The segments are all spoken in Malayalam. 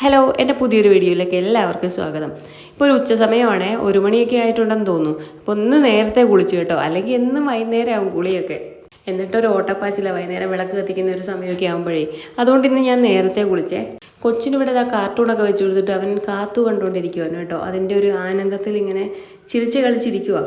ഹലോ എന്റെ പുതിയൊരു വീഡിയോയിലേക്ക് എല്ലാവർക്കും സ്വാഗതം. ഇപ്പോൾ ഒരു ഉച്ച സമയമാണ് ഒരു മണിയൊക്കെ ആയിട്ടുണ്ടെന്ന് തോന്നുന്നു. അപ്പോൾ ഒന്ന് നേരത്തെ കുളിച്ചു കേട്ടോ. അല്ലെങ്കിൽ എന്നും വൈകുന്നേരം ആവും കുളിയൊക്കെ. എന്നിട്ടൊരു ഓട്ടപ്പാച്ചില വൈകുന്നേരം വിളക്ക് കത്തിക്കുന്ന ഒരു സമയമൊക്കെ ആകുമ്പോഴേ അതുകൊണ്ട് ഇന്ന് ഞാൻ നേരത്തെ കുളിച്ചേ. കൊച്ചിനിവിടെ ആ കാർട്ടൂണൊക്കെ വെച്ച് കൊടുത്തിട്ട് അവൻ കാത്തു കണ്ടുകൊണ്ടിരിക്കുവാണ് കേട്ടോ. അതിന്റെ ഒരു ആനന്ദത്തിൽ ഇങ്ങനെ ചിരിച്ച് കളിച്ചിരിക്കുക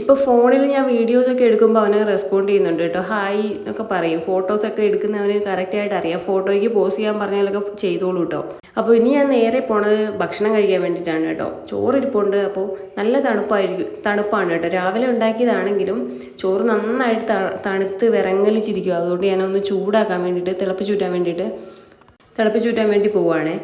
ഇപ്പോൾ ഫോണിൽ ഞാൻ വീഡിയോസൊക്കെ എടുക്കുമ്പോൾ അവന് റെസ്പോണ്ട് ചെയ്യുന്നുണ്ട് കേട്ടോ. ഹായ് എന്നൊക്കെ പറയും. ഫോട്ടോസൊക്കെ എടുക്കുന്നവന് കറക്റ്റായിട്ട് അറിയാം. ഫോട്ടോയ്ക്ക് പോസ്റ്റ് ചെയ്യാൻ പറഞ്ഞാലൊക്കെ ചെയ്തോളൂ കേട്ടോ. അപ്പോൾ ഇനി ഞാൻ നേരെ പോണത് ഭക്ഷണം കഴിക്കാൻ വേണ്ടിയിട്ടാണ് കേട്ടോ. ചോറ് ഇരിപ്പുണ്ട് അപ്പോൾ നല്ല തണുപ്പായിരിക്കും തണുപ്പാണ് കേട്ടോ. രാവിലെ ഉണ്ടാക്കിയതാണെങ്കിലും ചോറ് നന്നായിട്ട് തണുത്ത് വിറങ്ങലിച്ചിരിക്കും അതുകൊണ്ട് ഞാനൊന്ന് ചൂടാക്കാൻ വേണ്ടിയിട്ട് തിളപ്പിച്ചൂറ്റാൻ വേണ്ടിയിട്ട് തിളപ്പിച്ചൂറ്റാൻ വേണ്ടി പോവുകയാണേ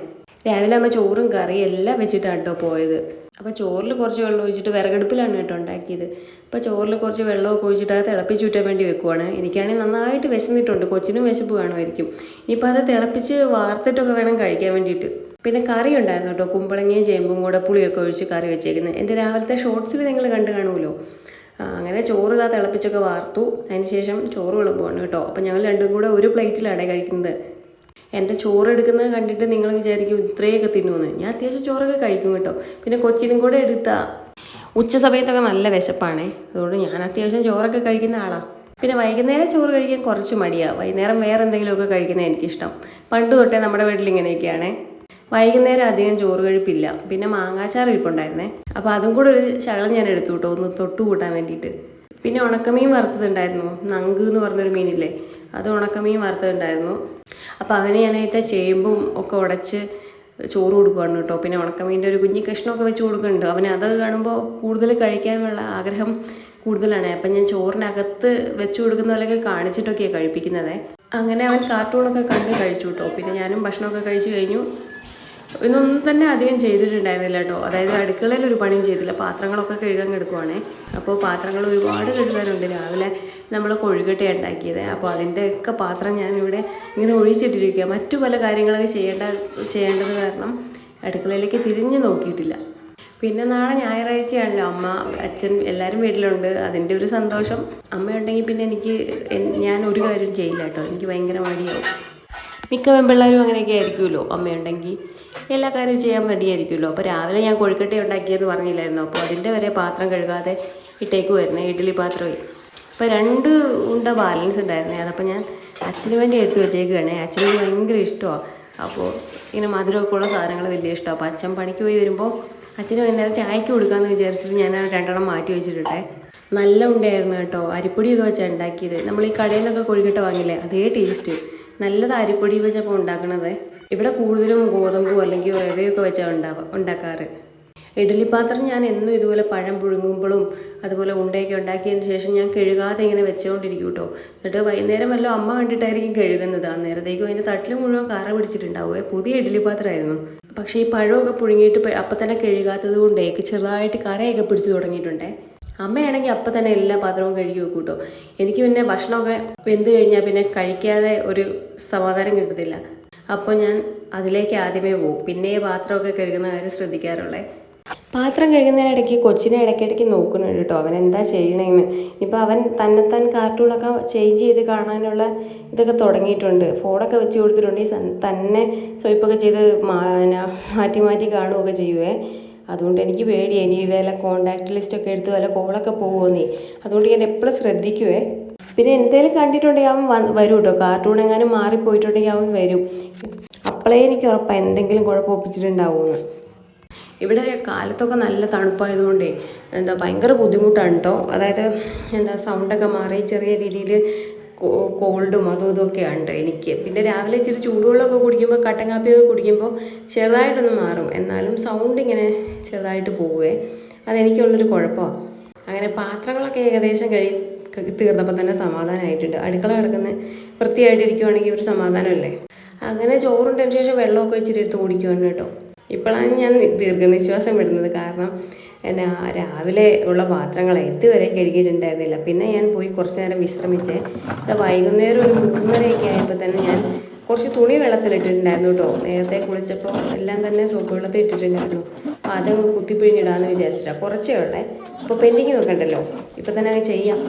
രാവിലെ അമ്മ ചോറും കറിയും എല്ലാം വെച്ചിട്ടാണ് കേട്ടോ പോയത്. അപ്പോൾ ചോറിൽ കുറച്ച് വെള്ളം ഒഴിച്ചിട്ട് വിറകടുപ്പിലാണ് കേട്ടോ ഉണ്ടാക്കിയത്. അപ്പോൾ ചോറിൽ കുറച്ച് വെള്ളമൊക്കെ ഒഴിച്ചിട്ട് അത് തിളപ്പിച്ച് തിളപ്പിച്ചൂറ്റാൻ വേണ്ടി വെക്കുവാണ്. എനിക്കാണെങ്കിൽ നന്നായിട്ട് വിശന്നിട്ടുണ്ട്. കൊച്ചിനും വിശപ്പ് വേണമായിരിക്കും. ഇനിയിപ്പോൾ അത് തിളപ്പിച്ച് വാർത്തിട്ടൊക്കെ വേണം കഴിക്കാൻ വേണ്ടിയിട്ട്. പിന്നെ കറി ഉണ്ടായിരുന്നു കേട്ടോ. കുമ്പളങ്ങയും ചേമ്പും കൂടെ പുളിയൊക്കെ ഒഴിച്ച് കറി വെച്ചേക്കുന്നത്. എന്റെ രാവിലത്തെ ഷോർട്സിൽ നിങ്ങൾ കണ്ടു കാണുമല്ലോ. അങ്ങനെ ചോറ് ഇതാ തിളപ്പിച്ചൊക്കെ വാർത്തു. അതിന് ശേഷം ചോറ് വിളമ്പുവാണ് കേട്ടോ. അപ്പോൾ ഞങ്ങൾ രണ്ടും കൂടെ ഒരു പ്ലേറ്റിലാണ് കഴിക്കുന്നത്. എന്റെ ചോറ് എടുക്കുന്നത് കണ്ടിട്ട് നിങ്ങൾ വിചാരിക്കും ഇത്രയൊക്കെ തിന്നുമെന്ന് ഞാൻ അത്യാവശ്യം ചോറൊക്കെ കഴിക്കും കേട്ടോ. പിന്നെ കൊച്ചിനും കൂടെ എടുത്താ. ഉച്ച സമയത്തൊക്കെ നല്ല വിശപ്പാണേ. അതുകൊണ്ട് ഞാൻ അത്യാവശ്യം ചോറൊക്കെ കഴിക്കുന്ന ആളാണ് പിന്നെ വൈകുന്നേരം ചോറ് കഴിക്കാൻ കുറച്ച് മടിയാണ് വൈകുന്നേരം വേറെ എന്തെങ്കിലുമൊക്കെ കഴിക്കുന്നത് എനിക്കിഷ്ടം. പണ്ട് തൊട്ടേ നമ്മുടെ വീട്ടിൽ ഇങ്ങനെയൊക്കെയാണേ. വൈകുന്നേരം അധികം ചോറ് കഴിപ്പില്ല. പിന്നെ മാങ്ങാച്ചാർ ഇരിപ്പുണ്ടായിരുന്നേ. അപ്പോൾ അതും കൂടെ ഒരു ശകലം ഞാൻ എടുത്തു കേട്ടോ. ഒന്ന് തൊട്ട് കൂട്ടാൻ വേണ്ടിയിട്ട്. പിന്നെ ഉണക്കമീൻ വറുത്തതുണ്ടായിരുന്നു. നങ്ക് എന്ന് പറഞ്ഞൊരു മീനില്ലേ? അത് ഉണക്കമീൻ വറുത്തിട്ടുണ്ടായിരുന്നു അപ്പോൾ അവന് ഞാനതിലത്തെ ചേമ്പും ഒക്കെ ഉടച്ച് ചോറ് കൊടുക്കുകയാണ് കേട്ടോ. പിന്നെ ഉണക്കമീന്റെ ഒരു കുഞ്ഞി കഷ്ണമൊക്കെ വെച്ച് കൊടുക്കുന്നുണ്ട്. അവന് അത് കാണുമ്പോൾ കൂടുതൽ കഴിക്കാനുള്ള ആഗ്രഹം കൂടുതലാണ്. അപ്പം ഞാൻ ചോറിനകത്ത് വെച്ച് കൊടുക്കുന്ന പോലെയൊക്കെ കാണിച്ചിട്ടൊക്കെയാണ് കഴിപ്പിക്കുന്നത്. അങ്ങനെ അവൻ കാർട്ടൂണൊക്കെ കണ്ട് കഴിച്ചു കേട്ടോ. പിന്നെ ഞാനും ഭക്ഷണമൊക്കെ കഴിച്ചു കഴിഞ്ഞു. ഇന്നൊന്നും തന്നെ അധികം ചെയ്തിട്ടുണ്ടായിരുന്നില്ല കേട്ടോ. അതായത് അടുക്കളയിൽ ഒരു പണിയും ചെയ്തില്ല. പാത്രങ്ങളൊക്കെ കഴുകാൻ കിടക്കുവാണേ. അപ്പോൾ പാത്രങ്ങൾ ഒരുപാട് കഴുകാനുണ്ട്. രാവിലെ നമ്മൾ കൊഴുകട്ടെ ഉണ്ടാക്കിയത്. അപ്പോൾ അതിന്റെയൊക്കെ പാത്രം ഞാനിവിടെ ഇങ്ങനെ ഒഴിച്ചിട്ടിരിക്കുക മറ്റു പല കാര്യങ്ങളൊക്കെ ചെയ്യേണ്ട ചെയ്യേണ്ടത് കാരണം അടുക്കളയിലേക്ക് തിരിഞ്ഞു നോക്കിയിട്ടില്ല. പിന്നെ നാളെ ഞായറാഴ്ചയാണല്ലോ അമ്മ അച്ഛൻ എല്ലാവരും വീട്ടിലുണ്ട്. അതിന്റെ ഒരു സന്തോഷം. അമ്മയുണ്ടെങ്കിൽ പിന്നെ എനിക്ക് ഞാൻ ഒരു കാര്യം ചെയ്യില്ല കേട്ടോ. എനിക്ക് ഭയങ്കര മടിയാവും. മിക്ക പെൺപിള്ളേരും അങ്ങനെയൊക്കെ ആയിരിക്കുമല്ലോ അമ്മയുണ്ടെങ്കിൽ. എല്ലാ കാര്യവും ചെയ്യാൻ മടിയായിരിക്കുമല്ലോ അപ്പോൾ രാവിലെ ഞാൻ കൊഴുക്കട്ട ഉണ്ടാക്കിയെന്ന് പറഞ്ഞില്ലായിരുന്നു? അപ്പോൾ അതിന്റെ വരെ പാത്രം കഴുകാതെ ഇട്ടേക്ക് വരുന്നത് ഇഡ്ഡലി പാത്രമേ. അപ്പോൾ രണ്ട് ഉണ്ട ബാലൻസ് ഉണ്ടായിരുന്നേ അതപ്പോൾ ഞാൻ അച്ഛന് വേണ്ടി എടുത്തു വെച്ചേക്കുകയാണ് അച്ഛന് ഭയങ്കര ഇഷ്ടമാണ് അപ്പോൾ ഇങ്ങനെ മധുരമൊക്കെ ഉള്ള സാധനങ്ങൾ വലിയ ഇഷ്ടമാണ് അപ്പോൾ അച്ഛൻ പണിക്ക് പോയി വരുമ്പോൾ അച്ഛന് വൈകുന്നേരം ചായക്ക് കൊടുക്കാമെന്ന് വിചാരിച്ചിട്ട് ഞാൻ രണ്ടെണ്ണം മാറ്റി വെച്ചിട്ടുണ്ടേ നല്ല ഉണ്ടായിരുന്നു കേട്ടോ. അരിപ്പൊടിയൊക്കെ വെച്ചാണ് ഉണ്ടാക്കിയത്. നമ്മൾ ഈ കടയിൽ നിന്നൊക്കെ കോഴിക്കട്ട വാങ്ങില്ലേ അതേ ടേസ്റ്റ്. നല്ലത് അരിപ്പൊടി വെച്ചപ്പോൾ ഉണ്ടാക്കണത്. ഇവിടെ കൂടുതലും ഗോതമ്പോ അല്ലെങ്കിൽ റവയൊക്കെ വെച്ചാണ് ഉണ്ടാവുക ഉണ്ടാക്കാറ്. ഇഡ്ഡലി പാത്രം ഞാൻ എന്നും ഇതുപോലെ പഴം പുഴുങ്ങുമ്പോഴും അതുപോലെ ഉണ്ടയൊക്കെ ഉണ്ടാക്കിയതിന് ശേഷം ഞാൻ കഴുകാതെ ഇങ്ങനെ വെച്ചുകൊണ്ടിരിക്കും കേട്ടോ എന്നിട്ട് വൈകുന്നേരം വല്ലതും അമ്മ കണ്ടിട്ടായിരിക്കും കഴുകുന്നത്. അന്നേരത്തേക്കും അതിന്റെ തട്ടിൽ മുഴുവൻ കറ പിടിച്ചിട്ടുണ്ടാവുക പുതിയ ഇഡ്ഡലി പാത്രമായിരുന്നു പക്ഷേ ഈ പഴമൊക്കെ പുഴുങ്ങിയിട്ട് അപ്പം തന്നെ കഴുകാത്തത് കൊണ്ടേ ചെറുതായിട്ട് കറയൊക്കെ പിടിച്ചു തുടങ്ങിയിട്ടുണ്ടേ. അമ്മയാണെങ്കിൽ അപ്പം തന്നെ എല്ലാ പാത്രവും കഴുകി വെക്കും കേട്ടോ എനിക്ക് പിന്നെ ഭക്ഷണമൊക്കെ വെന്ത് കഴിഞ്ഞാൽ പിന്നെ കഴിക്കാതെ ഒരു സമാധാനം കിട്ടത്തില്ല. അപ്പോൾ ഞാൻ അതിലേക്ക് ആദ്യമേ പോകും പിന്നെ ഈ പാത്രമൊക്കെ കഴുകുന്ന കാര്യം ശ്രദ്ധിക്കാറുള്ളേ. പാത്രം കഴുകുന്നതിനിടയ്ക്ക് കൊച്ചിനെ ഇടയ്ക്കിടയ്ക്ക് നോക്കുന്നുണ്ട് കേട്ടോ. അവൻ എന്താ ചെയ്യണേന്ന്. ഇപ്പോൾ അവൻ തന്നെത്താൻ കാർട്ടൂണൊക്കെ ചേഞ്ച് ചെയ്ത് കാണാനുള്ള ഇതൊക്കെ തുടങ്ങിയിട്ടുണ്ട്. ഫോണൊക്കെ വെച്ച് കൊടുത്തിട്ടുണ്ട്. ഈ സൻ- തന്നെ സ്വൈപ്പൊക്കെ ചെയ്ത് മാറ്റി മാറ്റി കാണുകയൊക്കെ ചെയ്യുവേ. അതുകൊണ്ട് എനിക്ക് പേടിയായി ഇനി വല്ല കോണ്ടാക്ട് ലിസ്റ്റൊക്കെ എടുത്ത് വല്ല കോളൊക്കെ പോകുമെന്നേ അതുകൊണ്ട് ഞാൻ എപ്പോഴും ശ്രദ്ധിക്കുവേ. പിന്നെ എന്തെങ്കിലും കണ്ടിട്ടുണ്ടെങ്കിൽ അവൻ വന്ന് വരും കേട്ടോ കാർട്ടൂൺ എങ്ങാനും മാറിപ്പോയിട്ടുണ്ടെങ്കിൽ അവൻ വരും. അപ്പോഴേ എനിക്ക് ഉറപ്പാണ് എന്തെങ്കിലും കുഴപ്പം ഒപ്പിച്ചിട്ടുണ്ടാവുമെന്ന് ഇവിടെ കാലത്തൊക്കെ നല്ല തണുപ്പായതുകൊണ്ടേ എന്താ ഭയങ്കര ബുദ്ധിമുട്ടാണ് കേട്ടോ അതായത് എന്താ സൗണ്ടൊക്കെ മാറി ചെറിയ രീതിയിൽ കോൾഡും അതും ഇതൊക്കെയുണ്ട് എനിക്ക്. പിന്നെ രാവിലെ ഇച്ചിരി ചൂടുവെള്ളമൊക്കെ കുടിക്കുമ്പോൾ കട്ടൻ കാപ്പിയൊക്കെ കുടിക്കുമ്പോൾ ചെറുതായിട്ടൊന്ന് മാറും. എന്നാലും സൗണ്ട് ഇങ്ങനെ ചെറുതായിട്ട് പോവുകയെ അതെനിക്കുള്ളൊരു കുഴപ്പമാണ് അങ്ങനെ പാത്രങ്ങളൊക്കെ ഏകദേശം കഴി തീർന്നപ്പോൾ തന്നെ സമാധാനമായിട്ടുണ്ട് അടുക്കള കിടക്കുന്ന വൃത്തിയായിട്ടിരിക്കുവാണെങ്കിൽ ഒരു സമാധാനമല്ലേ? അങ്ങനെ ചോറുണ്ടതിന് ശേഷം വെള്ളമൊക്കെ ഇച്ചിരി എടുത്ത് കുടിക്കുവാണ് കേട്ടോ. ഇപ്പോഴാണ് ഞാൻ ദീർഘനിശ്വാസം വിടുന്നത്. കാരണം എന്നാ രാവിലെ ഉള്ള പാത്രങ്ങൾ ഇതുവരെ കഴുകിയിട്ടുണ്ടായിരുന്നില്ല. പിന്നെ ഞാൻ പോയി കുറച്ച് നേരം വിശ്രമിച്ച് വൈകുന്നേരം ഒരു മൂന്നരയൊക്കെ ആയപ്പോൾ തന്നെ ഞാൻ കുറച്ച് തുണി വെള്ളത്തിലിട്ടിട്ടുണ്ടായിരുന്നു കേട്ടോ. നേരത്തെ കുളിച്ചപ്പോൾ എല്ലാം തന്നെ സോപ്പ് വെള്ളത്തിൽ ഇട്ടിട്ടുണ്ടായിരുന്നു. അപ്പോൾ അതങ്ങ് കുത്തിപ്പിഴിഞ്ഞിടാമെന്ന് വിചാരിച്ചിട്ടാണ് കുറച്ചേ ഉള്ളേ. അപ്പോൾ പെൻഡിങ് നോക്കണ്ടല്ലോ. ഇപ്പം തന്നെ അങ്ങ് ചെയ്യാം.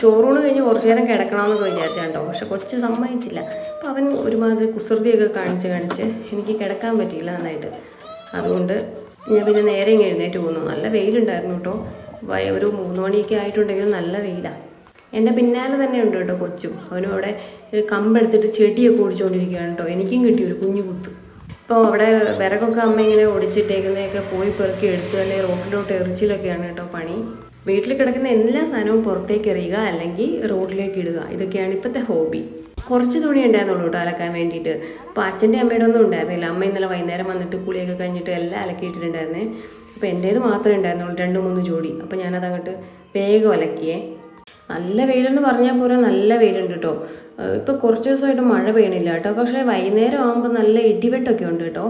ചോറൂണ് കഴിഞ്ഞ് കുറച്ച് നേരം കിടക്കണമെന്നൊക്കെ വിചാരിച്ചാണ്ടോ? പക്ഷെ കൊച്ച് സമ്മതിച്ചില്ല. അപ്പോൾ അവൻ ഒരുമാതിരി കുസൃതിയൊക്കെ കാണിച്ച് കാണിച്ച് എനിക്ക് കിടക്കാൻ പറ്റിയില്ല നന്നായിട്ട്. അതുകൊണ്ട് ഞാൻ പിന്നെ നേരെ ഇങ്ങ് എഴുന്നേറ്റ് പോന്നു. നല്ല വെയിലുണ്ടായിരുന്നു കേട്ടോ. ഒരു മൂന്ന് മണിയൊക്കെ ആയിട്ടുണ്ടെങ്കിലും നല്ല വെയിലാണ് എന്റെ പിന്നാലെ തന്നെ ഉണ്ട് കേട്ടോ കൊച്ചും. അവനും അവിടെ കമ്പെടുത്തിട്ട് ചെടിയൊക്കെ ഓടിച്ചുകൊണ്ടിരിക്കുകയാണ് കേട്ടോ. എനിക്കും കിട്ടി ഒരു കുഞ്ഞു കുത്ത്. ഇപ്പോൾ അവിടെ വിറകൊക്കെ അമ്മ ഇങ്ങനെ ഓടിച്ചിട്ടേക്കുന്നതൊക്കെ പോയി പെറുക്കി എടുത്ത് അല്ലെങ്കിൽ റോട്ടിലോട്ട് എറിച്ചിലൊക്കെയാണ് കേട്ടോ പണി. വീട്ടിൽ കിടക്കുന്ന എല്ലാ സാധനവും പുറത്തേക്ക് എറിയുക അല്ലെങ്കിൽ റോഡിലേക്ക് ഇടുക. ഇതൊക്കെയാണ് ഇപ്പോഴത്തെ ഹോബി. കുറച്ച് തുണി ഉണ്ടായിരുന്നുള്ളൂ കേട്ടോ അലക്കാൻ വേണ്ടിയിട്ട്. അപ്പോൾ അച്ഛന്റെ അമ്മയുടെ ഒന്നും ഉണ്ടായിരുന്നില്ല. അമ്മ ഇന്നലെ വൈകുന്നേരം വന്നിട്ട് കുളിയൊക്കെ കഴിഞ്ഞിട്ട് എല്ലാം അലക്കിയിട്ടിട്ടുണ്ടായിരുന്നേ. അപ്പോൾ എന്റേത് മാത്രമേ ഉണ്ടായിരുന്നുള്ളൂ. രണ്ട് മൂന്ന് ജോഡി. അപ്പോൾ ഞാനത് അങ്ങോട്ട് വേഗം അലക്കിയേ. നല്ല വെയിലെന്ന് പറഞ്ഞാൽ പോരാ നല്ല വെയിലുണ്ട് കേട്ടോ ഇപ്പോൾ കുറച്ച് ദിവസമായിട്ട് മഴ പെയ്യണില്ല കേട്ടോ പക്ഷേ വൈകുന്നേരം ആകുമ്പോൾ നല്ല ഇടിവെട്ടൊക്കെ ഉണ്ട് കേട്ടോ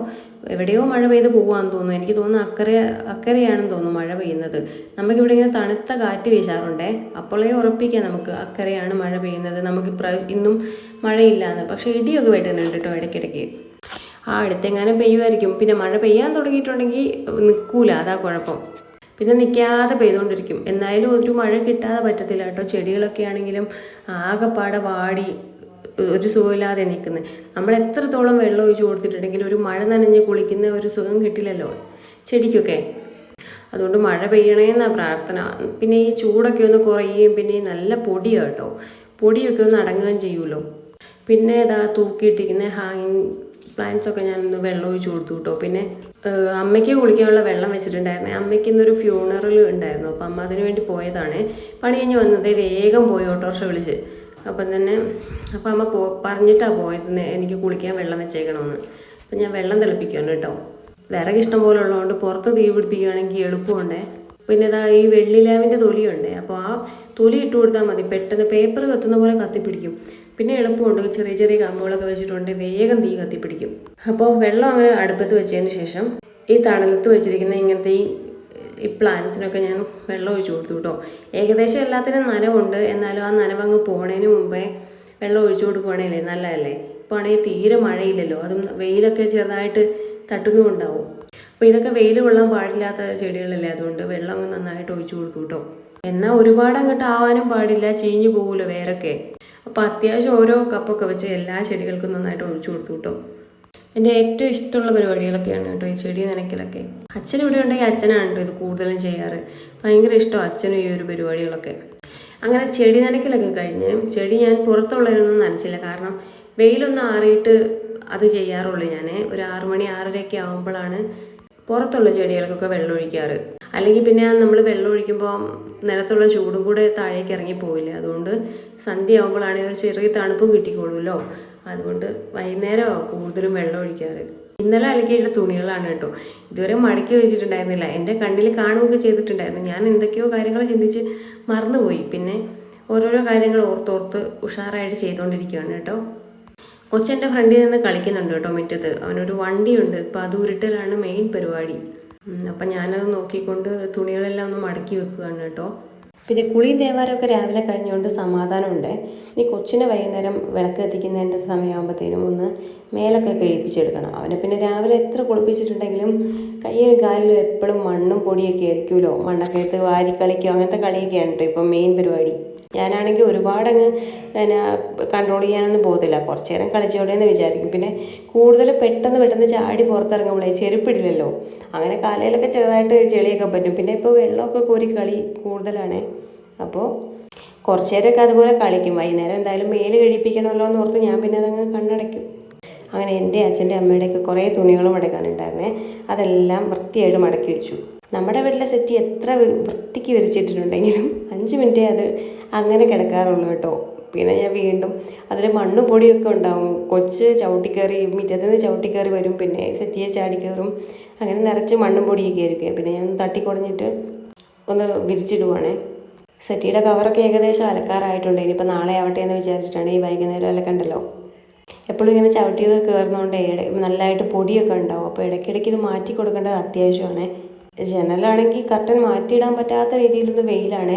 എവിടെയോ മഴ പെയ്ത് പോകാമെന്ന് തോന്നുന്നു. എനിക്ക് തോന്നുന്നു അക്കരെ അക്കരെയാണെന്ന് തോന്നുന്നു മഴ പെയ്യുന്നത്. നമുക്കിവിടെ ഇങ്ങനെ തണുത്ത കാറ്റ് വീശാറുണ്ടേ. അപ്പോളേ ഉറപ്പിക്കാം നമുക്ക് അക്കരെയാണ് മഴ പെയ്യുന്നത്. നമുക്ക് ഇപ്രാവശ്യം ഇന്നും മഴയില്ലാന്ന്. പക്ഷേ ഇടിയൊക്കെ വെട്ടുന്നുണ്ട് കേട്ടോ ഇടയ്ക്കിടയ്ക്ക്. ആ അടുത്തെങ്ങാനും പെയ്യുമായിരിക്കും. പിന്നെ മഴ പെയ്യാൻ തുടങ്ങിയിട്ടുണ്ടെങ്കിൽ നിൽക്കൂല അതാ കുഴപ്പം. പിന്നെ നിൽക്കാതെ പെയ്തുകൊണ്ടിരിക്കും. എന്നാലും ഒരു മഴ കിട്ടാതെ പറ്റത്തില്ല കേട്ടോ. ചെടികളൊക്കെ ആണെങ്കിലും ആകെപ്പാടെ വാടി ഒരു സുഖമില്ലാതെ നിൽക്കുന്നത് നമ്മൾ എത്രത്തോളം വെള്ളം ഒഴിച്ച് കൊടുത്തിട്ടുണ്ടെങ്കിൽ ഒരു മഴ നനഞ്ഞ് കുളിക്കുന്ന ഒരു സുഖം കിട്ടില്ലല്ലോ ചെടിക്കൊക്കെ. അതുകൊണ്ട് മഴ പെയ്യണേന്നാ പ്രാർത്ഥന. പിന്നെ ഈ ചൂടൊക്കെ ഒന്ന് കുറയുകയും പിന്നെ നല്ല പൊടിയാണ് കേട്ടോ. പൊടിയൊക്കെ ഒന്ന് അടങ്ങുകയും ചെയ്യുമല്ലോ. പിന്നെ ഇതാ തൂക്കിയിട്ടിരിക്കുന്ന ഹാങ്ങിങ് പ്ലാന്റ്സ് ഒക്കെ ഞാനൊന്ന് വെള്ളം ഒഴിച്ച് കൊടുത്തു കേട്ടോ പിന്നെ അമ്മയ്ക്ക് കുളിക്കാനുള്ള വെള്ളം വെച്ചിട്ടുണ്ടായിരുന്നേ. അമ്മയ്ക്ക് ഇന്നൊരു ഫ്യൂണറൽ ഉണ്ടായിരുന്നു. അപ്പം അമ്മ അതിന് വേണ്ടി പോയതാണ്. പണി കഴിഞ്ഞ് വന്നത് വേഗം പോയി ഓട്ടോറിക്ഷ വിളിച്ച്. അപ്പം തന്നെ അപ്പം അമ്മ പോ പറഞ്ഞിട്ടാണ് പോയത് എനിക്ക് കുളിക്കാൻ വെള്ളം വെച്ചേക്കണമെന്ന്. അപ്പം ഞാൻ വെള്ളം തിളപ്പിക്കുകയാണ് കേട്ടോ. വിറക് ഇഷ്ടം പോലെ ഉള്ളതുകൊണ്ട് പുറത്ത് തീ പിടിപ്പിക്കുകയാണെങ്കിൽ എളുപ്പമുണ്ടേ പിന്നെ ഇതാ ഈ വെള്ളിലാവിന്റെ തൊലിയുണ്ട്. അപ്പോൾ ആ തൊലി ഇട്ട് കൊടുത്താൽ മതി. പെട്ടെന്ന് പേപ്പർ കത്തുന്ന പോലെ കത്തിപ്പിടിക്കും. പിന്നെ എളുപ്പമുണ്ട് ചെറിയ ചെറിയ കമ്പുകളൊക്കെ വെച്ചിട്ടുണ്ട് വേഗം തീ കത്തിപ്പിടിക്കും. അപ്പോൾ വെള്ളം അങ്ങനെ അടുപ്പത്ത് വെച്ചതിന് ശേഷം ഈ തണലത്ത് വെച്ചിരിക്കുന്ന ഇങ്ങനത്തെ ഈ ഈ പ്ലാന്റ്സിനൊക്കെ ഞാൻ വെള്ളം ഒഴിച്ചു കൊടുത്തു കേട്ടോ. ഏകദേശം എല്ലാത്തിനും നനവുണ്ട്. എന്നാലും ആ നനവങ്ങ് പോണതിന് മുമ്പേ വെള്ളം ഒഴിച്ചു കൊടുക്കുവാണേലേ നല്ലതല്ലേ? ഇപ്പോൾ ആണെങ്കിൽ തീരെ മഴയില്ലല്ലോ. അതും വെയിലൊക്കെ ചെറുതായിട്ട് തട്ടുന്നുമുണ്ടാവും അപ്പോൾ ഇതൊക്കെ വെയിൽ കൊള്ളാൻ പാടില്ലാത്ത ചെടികളല്ലേ അതുകൊണ്ട് വെള്ളം അങ്ങ് നന്നായിട്ട് ഒഴിച്ചു കൊടുത്തു കേട്ടോ. എന്നാൽ ഒരുപാട് അങ്ങോട്ട് ആവാനും പാടില്ല ചീഞ്ഞു പോകുമല്ലോ വേരൊക്കെ. അപ്പോൾ അത്യാവശ്യം ഓരോ കപ്പൊക്കെ വെച്ച് എല്ലാ ചെടികൾക്കും നന്നായിട്ട് ഒഴിച്ചു കൊടുത്തു കേട്ടോ. എന്റെ ഏറ്റവും ഇഷ്ടമുള്ള പരിപാടികളൊക്കെയാണ് കേട്ടോ ഈ ചെടി നനയ്ക്കലൊക്കെ. അച്ഛൻ ഇവിടെ ഉണ്ടെങ്കിൽ അച്ഛനാണ് കേട്ടോ ഇത് കൂടുതലും ചെയ്യാറ്. ഭയങ്കര ഇഷ്ടം അച്ഛനും ഈ ഒരു പരിപാടികളൊക്കെ. അങ്ങനെ ചെടി നനയ്ക്കലൊക്കെ കഴിഞ്ഞ് ചെടി ഞാൻ പുറത്തുള്ളതിനൊന്നും നനച്ചില്ല. കാരണം വെയിലൊന്ന് ആറിയിട്ട് അത് ചെയ്യാറുള്ളൂ ഞാൻ ഒരു ആറുമണി ആറരയൊക്കെ ആകുമ്പോഴാണ് പുറത്തുള്ള ചെടികൾക്കൊക്കെ വെള്ളം ഒഴിക്കാറ്. അല്ലെങ്കിൽ പിന്നെ നമ്മൾ വെള്ളം ഒഴിക്കുമ്പോൾ നിലത്തുള്ള ചൂടും കൂടെ താഴേക്ക് ഇറങ്ങി പോവില്ല? അതുകൊണ്ട് സന്ധ്യ ആകുമ്പോഴാണെങ്കിൽ ഒരു ചെറിയ തണുപ്പും കിട്ടിക്കോളൂല്ലോ അതുകൊണ്ട് വൈകുന്നേരമാണ് കൂടുതലും വെള്ളം ഒഴിക്കാറ്. ഇന്നലെ അലക്കിയിട്ട തുണികളാണ് കേട്ടോ. ഇതുവരെ മടക്കി വെച്ചിട്ടുണ്ടായിരുന്നില്ല. എന്റെ കണ്ണിൽ കാണുകയൊക്കെ ചെയ്തിട്ടുണ്ടായിരുന്നു. ഞാൻ എന്തൊക്കെയോ കാര്യങ്ങൾ ചിന്തിച്ച് മറന്നുപോയി. പിന്നെ ഓരോരോ കാര്യങ്ങൾ ഓർത്തോർത്ത് ഉഷാറായിട്ട് ചെയ്തുകൊണ്ടിരിക്കുകയാണ് കേട്ടോ. കൊച്ചെന്റെ ഫ്രണ്ടിൽ നിന്ന് കളിക്കുന്നുണ്ട് കേട്ടോ മുറ്റത്ത്. അവനൊരു വണ്ടിയുണ്ട്. അപ്പോൾ അത് ഉരുട്ടലാണ് മെയിൻ പരിപാടി. അപ്പം ഞാനത് നോക്കിക്കൊണ്ട് തുണികളെല്ലാം ഒന്ന് മടക്കി വെക്കുകയാണ് കേട്ടോ. പിന്നെ കുളി ദേവാരമൊക്കെ രാവിലെ കഴിഞ്ഞുകൊണ്ട് സമാധാനമുണ്ട്. ഇനി കൊച്ചിനെ വൈകുന്നേരം വിളക്ക് കത്തിക്കുന്നതിന്റെ സമയമാകുമ്പോഴത്തേനും ഒന്ന് മേലൊക്കെ കഴിപ്പിച്ചെടുക്കണം അവനെ പിന്നെ രാവിലെ എത്ര കുളിപ്പിച്ചിട്ടുണ്ടെങ്കിലും കയ്യിലും കാലിലും എപ്പോഴും മണ്ണും പൊടിയൊക്കെ ആയിരിക്കുമല്ലോ. മണ്ണൊക്കെ എടുത്ത് വാരി കളിക്കുക അങ്ങനത്തെ കളിയൊക്കെയാണ് കേട്ടോ ഇപ്പം മെയിൻ പരിപാടി. ഞാനാണെങ്കിൽ ഒരുപാട് അങ്ങ് പിന്നെ കൺട്രോൾ ചെയ്യാനൊന്നും പോകത്തില്ല. കുറച്ച് നേരം കളിച്ചോടെ എന്ന് വിചാരിക്കും. പിന്നെ കൂടുതൽ പെട്ടെന്ന് പെട്ടെന്ന് ചാടി പുറത്തിറങ്ങുമ്പോഴേ ചെരുപ്പിടില്ലല്ലോ. അങ്ങനെ കാലയിലൊക്കെ ചെറുതായിട്ട് ചെളിയൊക്കെ പറ്റും. പിന്നെ ഇപ്പോൾ വെള്ളമൊക്കെ കോരി കളി കൂടുതലാണ്. അപ്പോൾ കുറച്ച് നേരമൊക്കെ അതുപോലെ കളിക്കും. വൈകുന്നേരം എന്തായാലും മേൽ കഴിപ്പിക്കണമല്ലോ എന്ന് ഓർത്ത് ഞാൻ പിന്നെ അതങ്ങ് കണ്ണടയ്ക്കും. അങ്ങനെ എന്റെ അച്ഛന്റെ അമ്മയുടെയൊക്കെ കുറേ തുണികളും മടക്കാനുണ്ടായിരുന്നേ അതെല്ലാം വൃത്തിയായിട്ട് മടക്കി വെച്ചു. നമ്മുടെ വീട്ടിലെ സെറ്റ് എത്ര വൃത്തിക്ക് വിരിച്ചിട്ടിട്ടുണ്ടെങ്കിലും അഞ്ച് മിനിറ്റേ അത് അങ്ങനെ കിടക്കാറുള്ളൂ കേട്ടോ. പിന്നെ ഞാൻ വീണ്ടും അതിൽ മണ്ണും പൊടിയൊക്കെ ഉണ്ടാവും. കൊച്ച് ചവിട്ടിക്കയറി മുറ്റത്ത് നിന്ന് ചവിട്ടിക്കയറി വരും. പിന്നെ സെറ്റിയെ ചാടിക്കയറും കയറും അങ്ങനെ നിറച്ച് മണ്ണും പൊടിയൊക്കെ ആയിരിക്കും. പിന്നെ ഞാൻ തട്ടിക്കുടഞ്ഞിട്ട് ഒന്ന് വിരിച്ചിടുവാണേ. സെറ്റിയുടെ കവറൊക്കെ ഏകദേശം അലക്കാറായിട്ടുണ്ട്. ഇനിയിപ്പോൾ നാളെ ആവട്ടെ എന്ന് വിചാരിച്ചിട്ടാണ് ഈ വൈകുന്നേരം അലക്കണ്ടല്ലോ എപ്പോഴും ഇങ്ങനെ ചവിട്ടിയൊക്കെ കയറുന്നതുകൊണ്ട് നല്ലതായിട്ട് പൊടിയൊക്കെ ഉണ്ടാവും. അപ്പോൾ ഇടയ്ക്കിടയ്ക്ക് ഇത് മാറ്റി കൊടുക്കേണ്ടത് അത്യാവശ്യമാണ്. ജനലാണെങ്കിൽ കർട്ടൻ മാറ്റിയിടാൻ പറ്റാത്ത രീതിയിലൊന്ന് വെയിലാണ്.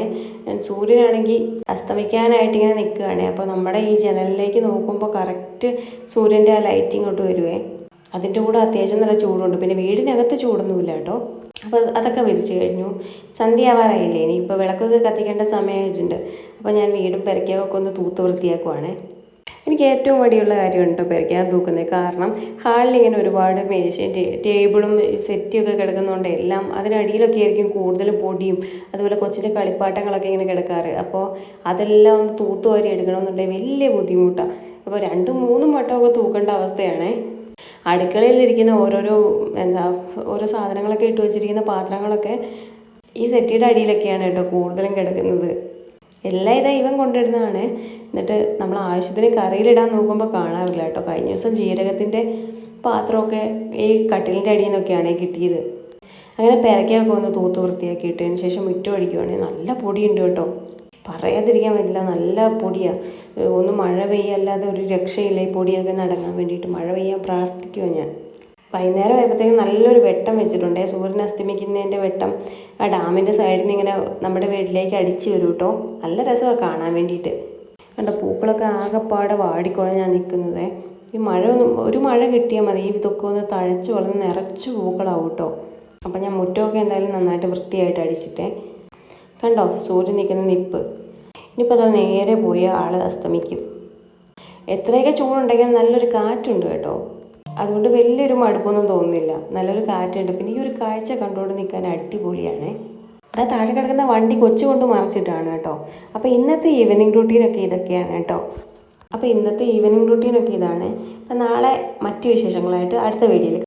സൂര്യനാണെങ്കിൽ അസ്തമിക്കാനായിട്ട് ഇങ്ങനെ നിൽക്കുകയാണ്. അപ്പോൾ നമ്മുടെ ഈ ജനലിലേക്ക് നോക്കുമ്പോൾ കറക്റ്റ് സൂര്യന്റെ ആ ലൈറ്റ് ഇങ്ങോട്ട് വരുവേ. അതിന്റെ കൂടെ അത്യാവശ്യം നല്ല ചൂടുണ്ട്. പിന്നെ വീടിനകത്ത് ചൂടൊന്നുമില്ല കേട്ടോ. അപ്പോൾ അതൊക്കെ വിരിച്ചു കഴിഞ്ഞു. സന്ധ്യയാവാറായില്ലേ? ഇനി ഇപ്പോൾ വിളക്കൊക്കെ കത്തിക്കേണ്ട സമയമായിട്ടുണ്ട്. അപ്പോൾ ഞാൻ വീടും പെരയ്ക്കൊക്കെ ഒന്ന് തൂത്ത് വൃത്തിയാക്കുവാണേ. എനിക്ക് ഏറ്റവും മടിയുള്ള കാര്യമാണ് കേട്ടോ പെരയ്ക്കാൻ തൂക്കുന്നത്. കാരണം ഹാളിൽ ഇങ്ങനെ ഒരുപാട് മേശയും ടേബിളും സെറ്റും ഒക്കെ കിടക്കുന്നതുകൊണ്ട് എല്ലാം അതിനടിയിലൊക്കെ ആയിരിക്കും കൂടുതലും പൊടിയും അതുപോലെ കൊച്ചിന്റെ കളിപ്പാട്ടങ്ങളൊക്കെ ഇങ്ങനെ കിടക്കാറ്. അപ്പോൾ അതെല്ലാം ഒന്ന് തൂത്തുവാരി എടുക്കണമെന്നുണ്ടെങ്കിൽ വലിയ ബുദ്ധിമുട്ടാണ് അപ്പോൾ രണ്ടും മൂന്നും വട്ടമൊക്കെ തൂക്കേണ്ട അവസ്ഥയാണേ. അടുക്കളയിലിരിക്കുന്ന ഓരോരോ എന്താ ഓരോ സാധനങ്ങളൊക്കെ ഇട്ട് വെച്ചിരിക്കുന്ന പാത്രങ്ങളൊക്കെ ഈ സെറ്റിയുടെ അടിയിലൊക്കെയാണ് കേട്ടോ കൂടുതലും കിടക്കുന്നത്. എല്ലാം ഇതാ ഇവൻ കൊണ്ടിടുന്നതാണ് എന്നിട്ട് നമ്മൾ ആവശ്യത്തിന് കറിയിലിടാൻ നോക്കുമ്പോൾ കാണാറില്ല കേട്ടോ. കഴിഞ്ഞ ദിവസം ജീരകത്തിന്റെ പാത്രമൊക്കെ ഈ കട്ടിലിന്റെ അടിയിൽ നിന്നൊക്കെയാണ് കിട്ടിയത്. അങ്ങനെ പെരക്കൊക്കെ ഒന്ന് തൂത്ത് വൃത്തിയാക്കി ശേഷം മുറ്റം അടിക്കുവാണെങ്കിൽ നല്ല പൊടിയുണ്ട് കേട്ടോ. പറയാതിരിക്കാൻ പറ്റില്ല. നല്ല പൊടിയാണ് ഒന്ന് മഴ പെയ്യല്ലാതെ ഒരു രക്ഷയില്ല ഈ പൊടിയൊക്കെ നടങ്ങാൻ വേണ്ടിയിട്ട്. മഴ പെയ്യാൻ പ്രാർത്ഥിക്കുമോ ഞാൻ. വൈകുന്നേരം ആയപ്പോഴത്തേക്കും നല്ലൊരു വെട്ടം വെച്ചിട്ടുണ്ട്. സൂര്യൻ അസ്തമിക്കുന്നതിന്റെ വെട്ടം ആ ഡാമിന്റെ സൈഡിൽ നിന്ന് ഇങ്ങനെ നമ്മുടെ വീട്ടിലേക്ക് അടിച്ചു വരും കേട്ടോ നല്ല രസമാണ് കാണാൻ വേണ്ടിയിട്ട്. കണ്ട പൂക്കളൊക്കെ ആകെപ്പാടെ വാടിക്കുഴഞ്ഞാണ് നിൽക്കുന്നത്. ഈ മഴ ഒന്ന് ഒരു മഴ കിട്ടിയാൽ മതി. ഇതൊക്കെ ഒന്ന് തഴച്ച് വളർന്ന് നിറച്ച് പൂക്കളാവും കേട്ടോ അപ്പം ഞാൻ മുറ്റമൊക്കെ എന്തായാലും നന്നായിട്ട് വൃത്തിയായിട്ട് അടിച്ചിട്ടേ. കണ്ടോ സൂര്യൻ നിൽക്കുന്ന നിപ്പ്. ഇനിയിപ്പോൾ അത് നേരെ പോയി ആൾ അസ്തമിക്കും. എത്രയൊക്കെ ചൂടുണ്ടെങ്കിൽ നല്ലൊരു കാറ്റുണ്ട് കേട്ടോ. അതുകൊണ്ട് വലിയൊരു മടുപ്പൊന്നും തോന്നുന്നില്ല. നല്ലൊരു കാറ്റുണ്ട്. പിന്നെ ഈ ഒരു കാഴ്ച കണ്ടുകൊണ്ട് നിൽക്കാൻ അടിപൊളിയാണ്. അതാ താഴെ കിടക്കുന്ന വണ്ടി കൊച്ചുകൊണ്ട് മറിച്ചിട്ടാണ് കേട്ടോ. അപ്പോൾ ഇന്നത്തെ ഈവനിങ് റൂട്ടീനൊക്കെ ഇതൊക്കെയാണ് കേട്ടോ. അപ്പോൾ ഇന്നത്തെ ഈവനിങ് റൂട്ടീനൊക്കെ ഇതാണ്. അപ്പം നാളെ മറ്റു വിശേഷങ്ങളായിട്ട് അടുത്ത വീഡിയോയിൽ